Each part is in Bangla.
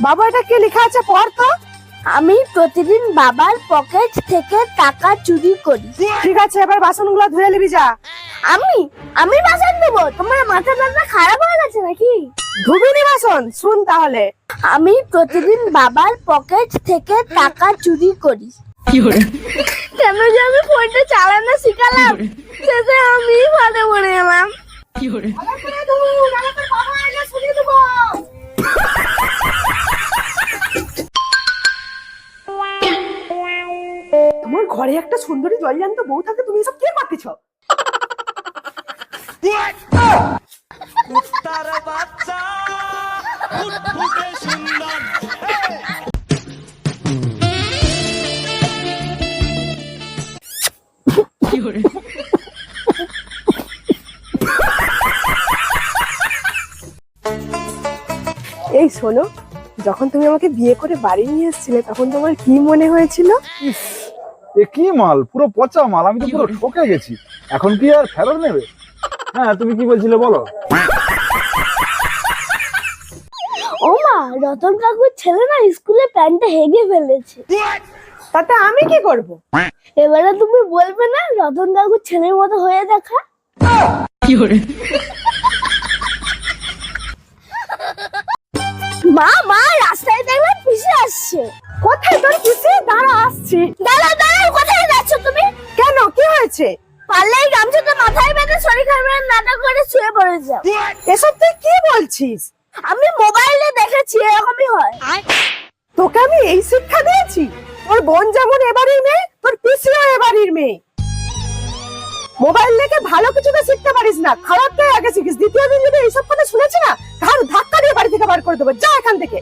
বাবা এটা কি লেখা আছে? পড় তো। আমি প্রতিদিন বাবার পকেট থেকে টাকা চুরি করি। ঠিক আছে এবার বাসনগুলো ধুয়ে নিবি যা। আমি? আমি বাসন দেবো তোমার মাথা টাথা খারাপ হয়ে গেছে নাকি? ধুবি নি বাসন শুন তাহলে। আমি প্রতিদিন বাবার পকেট থেকে টাকা চুরি করি। কেন যে আমি ফোনটা চালানো শিখালাম? শেষে আমি ফাঁদে পড়ে গেলাম। তোমার ঘরে একটা সুন্দরী জলজান্ত বউ থাকে তুমি এসব কে মারতেছ তার বাচ্চা ফুটফুটে সুন্দর। এই শোনো যখন তুমি আমাকে বিয়ে করে বাড়ি নিয়ে এসেছিলে তখন তোমার কি মনে হয়েছিল? এ কি মাল? পুরো পচা মাল আমি তো পুরো ঠকে গেছি। এখন কি আর ফেরত নেবে? হ্যাঁ তুমি কি বলছিলে বলো? ও মা রতন কাকুর ছেলে না স্কুলে প্যান্টটা হেগে ফেলেছে। তাতে আমি কি করব? এবারে তুমি বলবে না রতন কাকুর ছেলের মতো হয়ে দেখা? মা মা রাস্তায় দেখলাম পিছে আসছে। তোর দাঁড়া আসছি। দাঁড়া দাঁড়া কোথায় যাচ্ছ তুমি? কেন? কি হয়েছে? পারলেই গামছাটা মাথায় বেঁধে শরীর খারাপের নাটক করে শুয়ে পড়ে যাও। এসব তুই কি বলছিস? আমি মোবাইলে দেখেছি এরকমই হয়। তোকে আমি এই শিক্ষা দিয়েছি? তোর বোন যেমন এবাড়ির মেয়ে তোর পিসিও এবাড়ির মেয়ে। মোবাইল দেখে ভালো কিছুতে শিখতে পারিস না খারাপটাই আগে শিখিস? দ্বিতীয় দিন যদি এইসব কথা শুনেছি না ঘাড় ধাক্কা দিয়ে বাড়ি থেকে বার করে দেবো। যা এখান থেকে।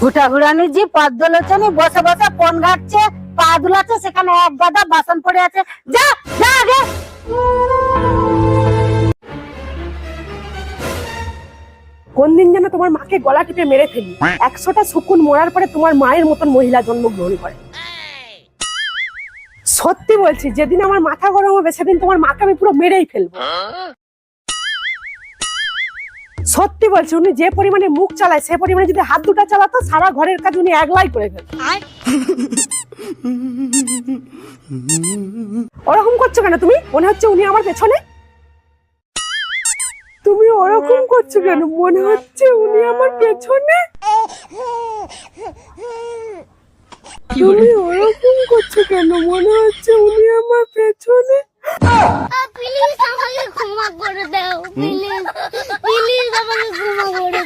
ঘুটা ঘুরানি যে পদ্মলোচনী বসে বসে ফোন ঘাটছে পা দুলাচ্ছে সেখানে এক গাদা বাসন পড়ে আছে। যা যা আগে কোন দিন যেন তোমার মাকে গলা টিপে মেরে ফেলি। একশোটা শুকুন মরার পরে তোমার মায়ের মতন মহিলা জন্মগ্রহণ করে। সত্যি বলছি যেদিন আমার মাথা গরম হবে সেদিন তোমার মাকে আমি পুরো মেরেই ফেলব। সত্যি বলছি উনি যে পরিমাণে মুখ চালায় সে পরিমাণে যদি হাত দুটা চালাতো সারা ঘরের কাজ উনি একলাই করে ফেলত। ওরকম করছ কেন তুমি? মনে হচ্ছে উনি আমার পেছনে। তুমি ওরকম করছ কেন? মনে হচ্ছে উনি আমার পেছনে। তুমি ওরকম করছ কেন? মনে হচ্ছে উনি আমার পেছনে। প্লিজ আমাকে ক্ষমা করে দাও প্লিজ 你哭嘛哭